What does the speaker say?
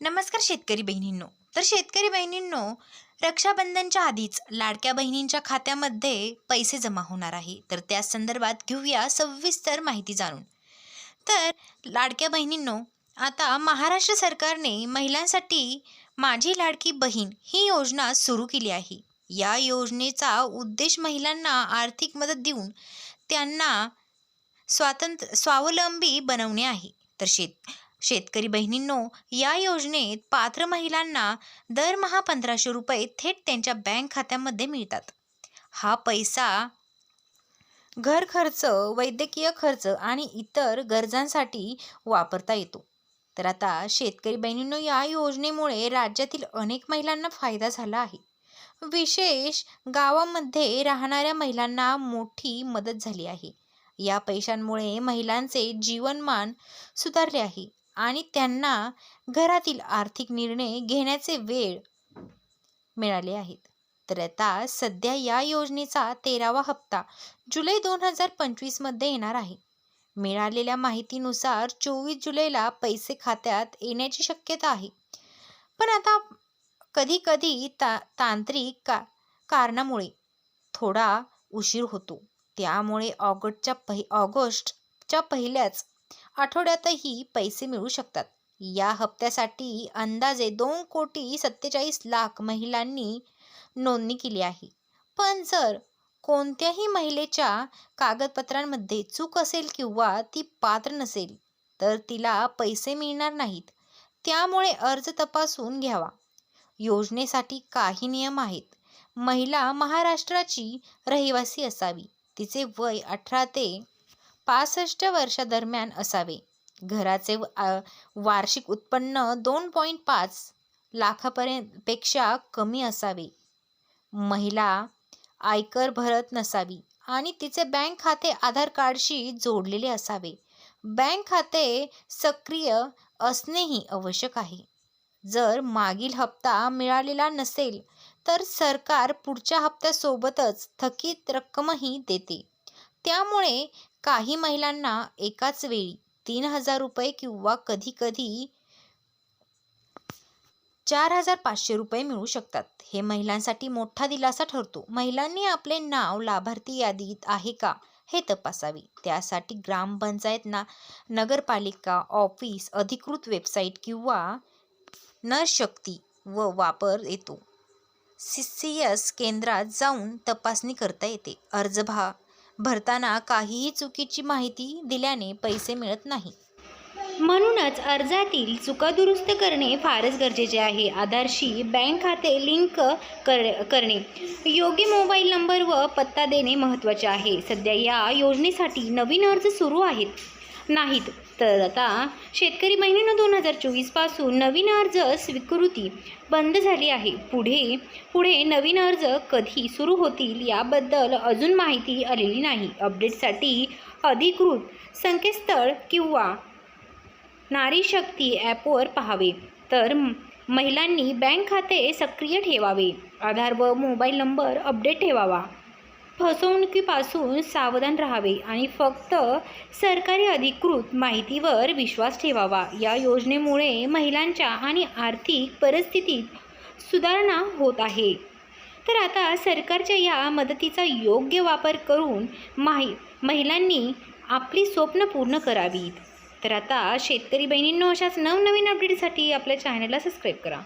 नमस्कार शेतकरी बहिणींनो. तर शेतकरी बहिणींनो रक्षाबंधनच्या आधीच लाडक्या बहिणींच्या खात्यामध्ये पैसे जमा होणार आहे. तर त्या संदर्भात घेऊया सविस्तर माहिती जाणून. तर लाडक्या बहिणींनो आता महाराष्ट्र सरकारने महिलांसाठी माझी लाडकी बहीण ही योजना सुरू केली आहे. या योजनेचा उद्देश महिलांना आर्थिक मदत देऊन त्यांना स्वातंत्र्य स्वावलंबी बनवणे आहे. तर शेत शेतकरी बहिणींनो या योजनेत पात्र महिलांना दरमहा पंधराशे रुपये थेट त्यांच्या बँक खात्यामध्ये मिळतात. हा पैसा घर खर्च वैद्यकीय खर्च आणि इतर गरजांसाठी वापरता येतो. तर आता शेतकरी बहिणींनो या योजनेमुळे राज्यातील अनेक महिलांना फायदा झाला आहे. विशेष गावामध्ये राहणाऱ्या महिलांना मोठी मदत झाली आहे. या पैशांमुळे महिलांचे जीवनमान सुधारले आहे. आणि त्यांना घरातील आर्थिक निर्णय घेण्याचे वेळ मिळाले आहेत. तर आता सध्या या योजनेचा तेरावा हप्ता जुलै दोन हजार पंचवीसमध्ये येणार आहे. मिळालेल्या माहितीनुसार चोवीस जुलैला पैसे खात्यात येण्याची शक्यता आहे. पण आता कधी कधी ता तांत्रिक का कारणामुळे थोडा उशीर होतो. त्यामुळे ऑगस्टच्या पहि ऑगस्टच्या पहिल्याच आठवड्यातही पैसे मिळू शकतात. या हप्त्यासाठी अंदाजे दोन कोटी सत्तेचाळीस लाख महिलांनी नोंदणी केली आहे. पण जर कोणत्याही महिलेच्या कागदपत्रांमध्ये चूक असेल किंवा ती पात्र नसेल तर तिला पैसे मिळणार नाहीत. त्यामुळे अर्ज तपासून घ्यावा. योजनेसाठी काही नियम आहेत. महिला महाराष्ट्राची रहिवासी असावी. तिचे वय अठरा ते पासष्ट वर्षादरम्यान असावे. घराचे व- वार्षिक उत्पन्न दोन पॉईंट पाच लाखापर्यंत पेक्षा कमी असावे. महिला आयकर भरत नसावी आणि तिचे बँक खाते आधार कार्डशी जोडलेले असावे. बँक खाते सक्रिय असणेही आवश्यक आहे. जर मागील हप्ता मिळालेला नसेल तर सरकार पुढच्या हप्त्यासोबतच थकीत रक्कमही देते. त्यामुळे काही महिलांना एकाच वेळी तीन हजार रुपये किंवा कधीकधी चार हजार पाचशे रुपये मिळू शकतात. हे महिलांसाठी मोठा दिलासा ठरतो. महिलांनी आपले नाव लाभार्थी यादीत आहे का हे तपासावे. त्यासाठी ग्रामपंचायत ना नगरपालिका ऑफिस अधिकृत वेबसाईट किंवा नशक्ती व वापर येतो. सी सी एस केंद्रात जाऊन तपासणी करता येते. अर्ज भा भरताना काहीही चुकीची माहिती दिल्याने पैसे मिळत नाही. म्हणूनच अर्जातील चुका दुरुस्त करणे फारच गरजेचे आहे. आधारशी बँक खाते लिंक कर करणे. योग्य मोबाईल नंबर व पत्ता देणे महत्त्वाचे आहे. सध्या या योजनेसाठी नवीन अर्ज सुरू आहेत. नाहीत. तर आता शेतकरी महिन्यानं दोन हजार चोवीसपासून नवीन अर्ज स्वीकृती बंद झाली आहे. पुढे पुढे नवीन अर्ज कधी सुरू होतील याबद्दल अजून माहिती आलेली नाही. अपडेटसाठी अधिकृत संकेतस्थळ किंवा नारी शक्ती ॲपवर पाहावे. तर महिलांनी बँक खाते सक्रिय ठेवावे. आधार व मोबाईल नंबर अपडेट ठेवावा. फसवणुकीपासून सावधान राहावे आणि फक्त सरकारी अधिकृत माहितीवर विश्वास ठेवावा. या योजनेमुळे महिलांच्या आणि आर्थिक परिस्थितीत सुधारणा होत आहे. तर आता सरकारच्या या मदतीचा योग्य वापर करून माहि महिलांनी आपली स्वप्न पूर्ण करावीत. तर आता शेतकरी बहिणींनो अशाच नवनवीन अपडेटसाठी आपल्या चॅनलला सबस्क्राईब करा.